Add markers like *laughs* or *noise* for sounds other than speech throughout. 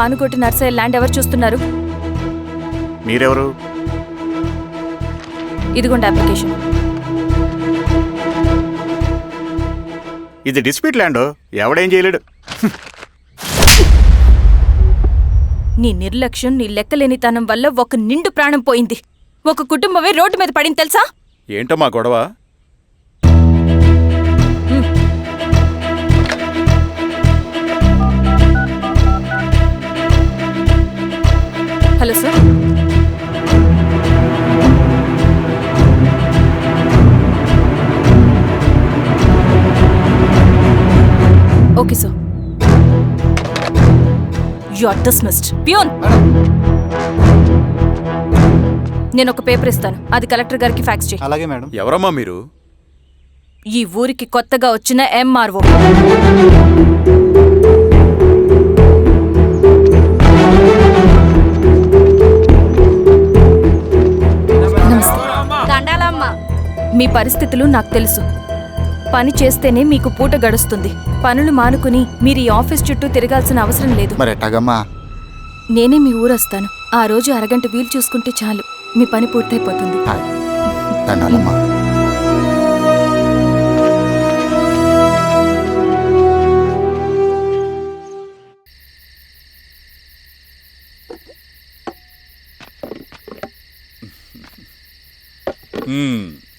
పానుకోటి Narsaiah land ఎవరు చూస్తున్నారు? మీరెవరు? ఇదిగోండి అప్లికేషన్. ఇది డిస్ప్యూట్ ల్యాండ్. ఎవడేం చేయలేడు. నీ నిర్లక్ష్యం నీ లెక్కలేనితనం వల్ల ఒక నిండు ప్రాణం పోయింది. ఒక కుటుంబమే రోడ్డు మీద పడింది తెలుసా? ఏంటో మా గొడవ? Hello sir. Okay sir. You are dismissed. Peon. నేను ఒక పేపర్ ఇస్తాను. అది కలెక్టర్ గారికి ఫ్యాక్స్ చేయి. అలాగే మేడం. ఎవరమ్మా మీరు? ఈ ఊరికి కొత్తగా వచ్చిన ఎంఆర్ఓ మీ పరిస్థితులు నాకు తెలుసు. పని చేస్తేనే మీకు పూట గడుస్తుంది. పనులు మానుకుని మీరు ఈ ఆఫీస్ చుట్టూ తిరగాల్సిన అవసరం లేదు. నేనే మీ ఊరొస్తాను. ఆ రోజు అరగంట వీలు చూసుకుంటే చాలు. మీ పని పూర్తయిపోతుంది. హాయ్.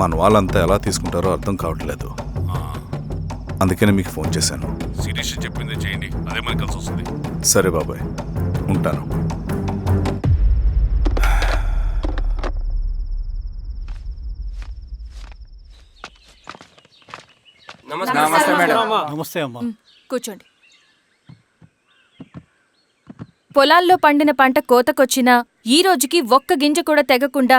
మన వాళ్ళంతా ఎలా తీసుకుంటారో అర్థం కావట్లేదు. అందుకనే మీకు ఫోన్ చేశాను. శిరీష్ చెప్పింది చేయండి అదే మనకి కలిసి వస్తుంది. సరే బాబాయ్ ఉంటాను. నమస్తే అమ్మా. కూర్చోండి. పొలాల్లో పండిన పంట కోతకొచ్చినా ఈ రోజుకి ఒక్క గింజ కూడా తెగకుండా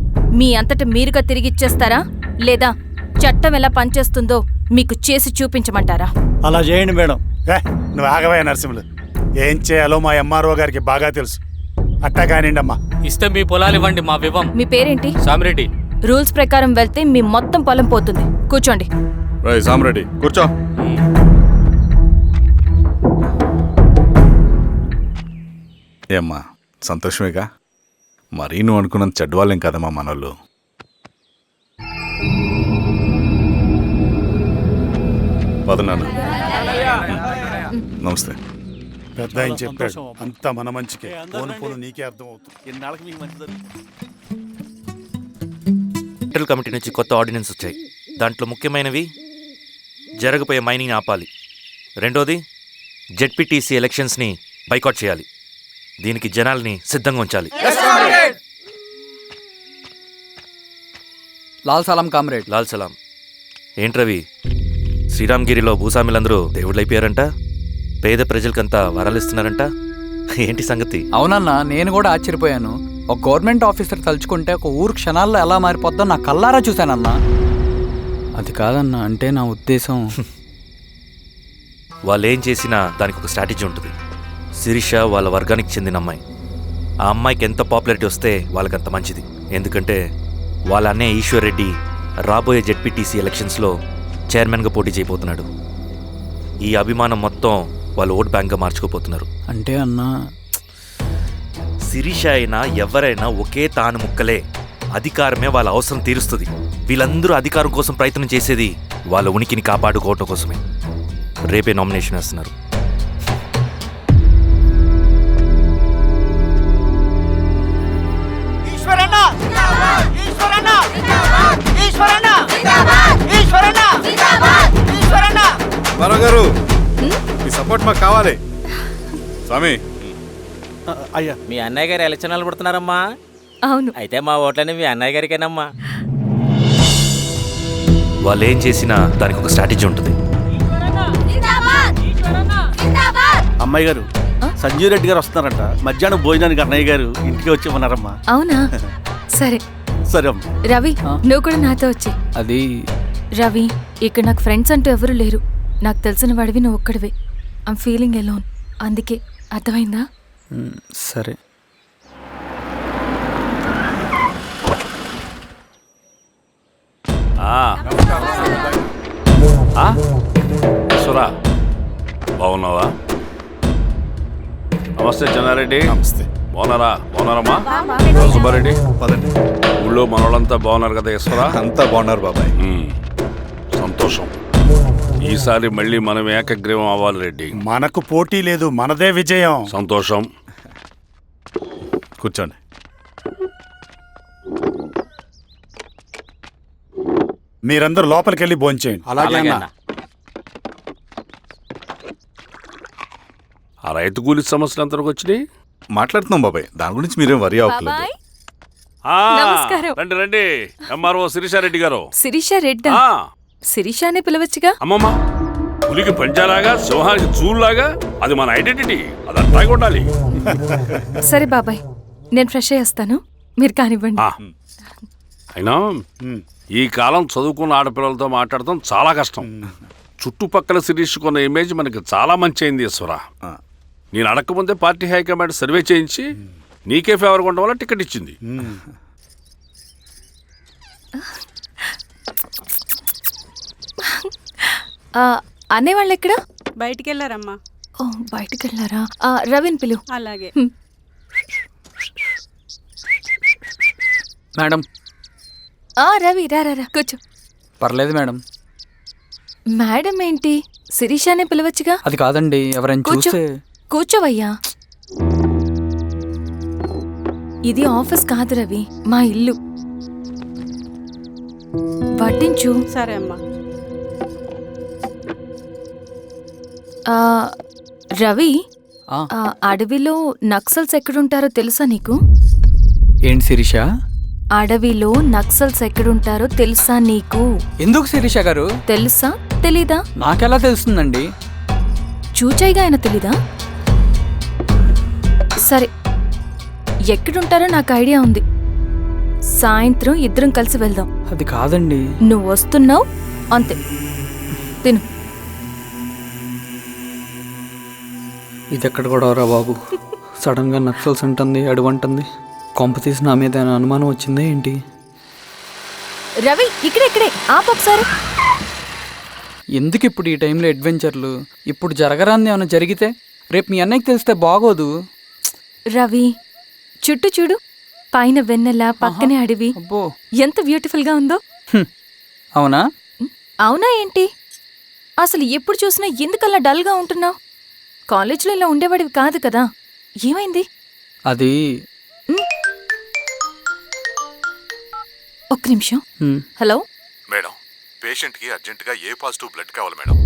మీ అంతట మీరుగా తిరిగిచ్చేస్తారా లేదా చట్టం ఎలా పనిచేస్తుందో మీకు చేసి చూపించమంటారా? అలా చేయండి మేడం. ఏ నువ్వు ఆగవే నరసింహులు. ఏం చేయాలో మా ఎంఆర్ఓ గారికి బాగా తెలుసు. అట్టా కానివ్వండి అమ్మా ఇస్తే మీ పొలాలు ఇవ్వండి మా వివం. మీ పేరేంటి? సామిరెడ్డి. రూల్స్ ప్రకారం వెళ్తే మీ మొత్తం పొలం పోతుంది. కూర్చోండి. రై సామరెడ్డి కూర్చో. ఏమ్మా సంతోషమేగా? మరీ నువ్వు అనుకున్నంత చెడ్డవాళ్ళేం కదమ్మా మనోళ్ళు. పదనాన్న నమస్తే. పెద్ద ఆయన చెప్పాడు అంతా మన మంచికే. పోను పోను నీకే అర్థం అవుతుంది సెంట్రల్ కమిటీ నుంచి కొత్త ఆర్డినెన్స్ వచ్చాయి. దాంట్లో ముఖ్యమైనవి జరగబోయే మైనింగ్ ఆపాలి. రెండోది జెడ్పీటీసీ ఎలక్షన్స్ని బైకాట్ చేయాలి. దీనికి జనాల్ని సిద్ధంగా ఉంచాలి. లాల్ సలాం కామ్రేడ్. లాల్ సలాం. ఏంట్రవి శ్రీరామ్గిరిలో భూస్వాములందరూ దేవుళ్ళైపోయారంట? పేద ప్రజలకంతా వరాలు ఇస్తున్నారంట ఏంటి సంగతి? అవునన్నా నేను కూడా ఆశ్చర్యపోయాను. ఒక గవర్నమెంట్ ఆఫీసర్ తలుచుకుంటే ఒక ఊరు క్షణాల్లో ఎలా మారిపోద్దో నా కల్లారా చూశానన్నా. అది కాదన్నా అంటే నా ఉద్దేశం. *laughs* వాళ్ళు ఏం చేసినా దానికి ఒక స్ట్రాటజీ ఉంటుంది. శిరీష వాళ్ళ వర్గానికి చెందిన అమ్మాయి. ఆ అమ్మాయికి ఎంత పాపులారిటీ వస్తే వాళ్ళకంత మంచిది. ఎందుకంటే వాళ్ళ అన్నయ్య ఈశ్వర్ రెడ్డి రాబోయే జెడ్పీటీసీ ఎలక్షన్స్లో చైర్మన్గా పోటీ చేయబోతున్నాడు. ఈ అభిమానం మొత్తం వాళ్ళు ఓట్ బ్యాంక్గా మార్చుకోపోతున్నారు అంటే అన్నా శిరీష అయినా ఎవరైనా ఒకే తాను ముక్కలే. అధికారమే వాళ్ళ అవసరం తీరుస్తుంది. వీళ్ళందరూ అధికారం కోసం ప్రయత్నం చేసేది వాళ్ళ ఉనికిని కాపాడుకోవటం కోసమే. రేపే నామినేషన్ వేస్తున్నారు. మరో గారు. మీ సపోర్ట్ మాకు కావాలి. స్వామి. అయ్యా. మీ అన్నయ్య గారు ఎలక్షన్ నిలబడుతున్నారమ్మా అవును. అయితే మా ఓట్లని మీ అన్నయ్య గారికేనమ్మా. వాళ్ళు ఏం చేసినా దానికి ఒక స్ట్రాటజీ ఉంటుంది. అమ్మాయి గారు సంజీవ్ రెడ్డి గారు వస్తున్నారంట. మధ్యాహ్నం భోజనానికి అన్నయ్య గారు ఇంటికి వచ్చి ఉన్నారమ్మా. అవునా? *laughs* సరే. సరే అమ్మా. రవి? నువ్వు కూడా నాతో వచ్చే అది రవి ఇక్కడ నాకు ఫ్రెండ్స్ అంటూ ఎవరు లేరు. నాకు తెలిసిన వాడివి నువ్వు ఒక్కడివే. ఐమ్ ఫీలింగ్ ఎలోన్ అందుకే అర్థమైందా? సరే. సురా బాగున్నావా? నమస్తే చెన్నారెడ్డి. నమస్తే. బాగున్నారా? బాగున్నారమ్మా? సుబ్బారెడ్డి? పదండి. ఊళ్ళో మనోళ్ళంతా బాగున్నారు కదా ఈశ్వరా? అంతా బాగున్నారు బాబాయ్. సంతోషం. ఈసారి మళ్ళీ మనం ఏకగ్రీవం అవ్వాలి రెడ్డి. మనకు పోటీ లేదు మనదే విజయం. సంతోషం. కూర్చోండి. మీరందరూ లోపలికి వెళ్ళి భోంచేయండి అలాగే అన్న. ఆ రైతు కూలి సమస్యలు ఎంతవరకు వచ్చినాయి? మాట్లాడుతున్నాం బాబాయ్. దాని గురించి మీరేం వరి అవ్వట్లేదు బాబాయ్. ఆ, నమస్కారం. రండి రండి. ఎంఆర్ఓ శిరీషారెడ్డి గారు. శిరీష రెడ్డా? ఆ, శిరీష అనే పిలవచ్చుగా? అమ్మమ్మ పులికి పంచాలాగా సింహానికి చూలాగా అది మన ఐడెంటిటీ అది అట్టాగే ఉండాలి సరే బాబాయ్ నేను ఫ్రెష్ అయ్యేస్తాను మీరు కానివ్వండి. అయినా ఈ కాలం చదువుకున్న ఆడపిల్లలతో మాట్లాడటం చాలా కష్టం. చుట్టుపక్కల శిరీషుకున్న ఇమేజ్ మనకి చాలా మంచి అయింది ఈశ్వర. నేను అడగకముందే పార్టీ హైకమాండ్ సర్వే చేయించి నీకే ఫేవర్గా ఉండడం వల్ల టికెట్ ఇచ్చింది. అనేవాళ్ళు ఎక్కడ? బయటికి వెళ్ళారమ్మా ఓ బయటికి వెళ్ళారా ఆ, రవిని పిలు. అలాగే. మేడం. ఆ రవి రా రా రా, కూర్చో. పర్లేదు మేడం. మేడం ఏంటి? శిరీష అనే పిలవచ్చుగా? అది కాదండి ఎవరైనా కూర్చో. చూస్తే. కూర్చోవయ్యా. ఇది ఆఫీస్ కాదు రవి మా ఇల్లు. పట్టించు సరే అమ్మా. రవి ఆ, ఆ, అడవిలో నక్సల్స్ ఎక్కడుంటారో తెలుసా నీకు? ఏంటి శిరీష? అడవిలో నక్సల్స్ ఎక్కడుంటారో తెలుసా నీకు? ఎందుకు శిరీష గారు? తెలుసా? తెలీదా? నాకెలా తెలుస్తుందండి? చూచాయిగా ఆయన తెలీదా? సరే ఎక్కడుంటారో నాకు ఐడియా ఉంది. సాయంత్రం ఇద్దరం కలిసి వెళ్దాం. అది కాదండి. నువ్వు వస్తున్నావు? అంతే. తిను. ఇది ఎక్కడ కూడా రా బాబు. సడన్గా నక్సల్స్ అంటుంది అడువంటుంది కొంప తీసి నా మీద అనుమానం వచ్చిందే ఏంటి? రవి ఇక్కడే ఇక్కడే. ఆపు ఒకసారి. ఎందుకు ఇప్పుడు ఈ టైంలో అడ్వెంచర్లు? ఇప్పుడు జరగరాంది ఏమైనా జరిగితే? రేపు మీ అన్నయ్యకి తెలిస్తే బాగోదు. రవి చుట్టూ చూడు. పైన వెన్నెల పక్కనే అడవి. అబ్బో. ఎంత బ్యూటిఫుల్గా ఉందో. అవునా? అవునా ఏంటి? అసలు ఎప్పుడు చూసినా ఎందుకలా డల్గా ఉంటున్నావు? కాలేజీలో ఇలా ఉండేవాడివి కాదు కదా. ఏమైంది? అది ఒక్క నిమిషం. హలో? మేడం పేషెంట్కి అర్జెంటుగా ఏ పాజిటివ్ బ్లడ్ కావాలి మేడం?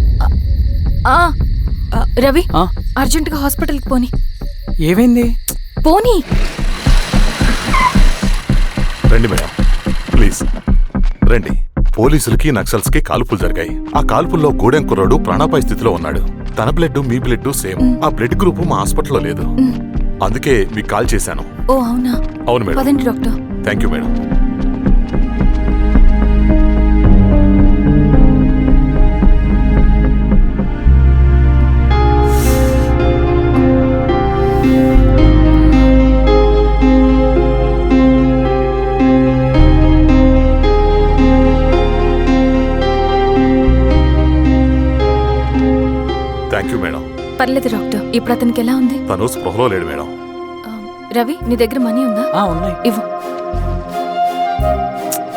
ఆ ఆ, రవి ఆ, అర్జెంటుగా హాస్పిటల్కి పోని. ఏమైంది? పోనీ. రండి మేడం ప్లీజ్. రండి. పోలీసులకి నక్సల్స్కి కాల్పులు జరిగాయి. ఆ కాల్పుల్లో గూడెం కుర్రాడు ప్రాణాపాయ స్థితిలో ఉన్నాడు. తన బ్లడ్ మీ బ్లడ్ సేమ్. ఆ బ్లడ్ గ్రూప్ మా హాస్పిటల్లో లేదు. అందుకే మీకు కాల్ చేశాను. ఓ అవునా? అవును మేడం. డాక్టర్. Thank you madam. పర్లేదు డాక్టర్. ఇప్పుడు అతనికి ఎలా ఉంది? తను స్పృహలో లేడు మేడం. ఆ, రవి నీ దగ్గర మనీ ఉందా? ఆ, ఉన్నాయి. ఇవ్వు.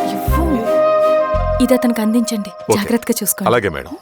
ఇవ్వు. ఇది అతనికి అందించండి. ఓకే. జాగ్రత్తగా చూసుకోండి. అలాగే మేడం.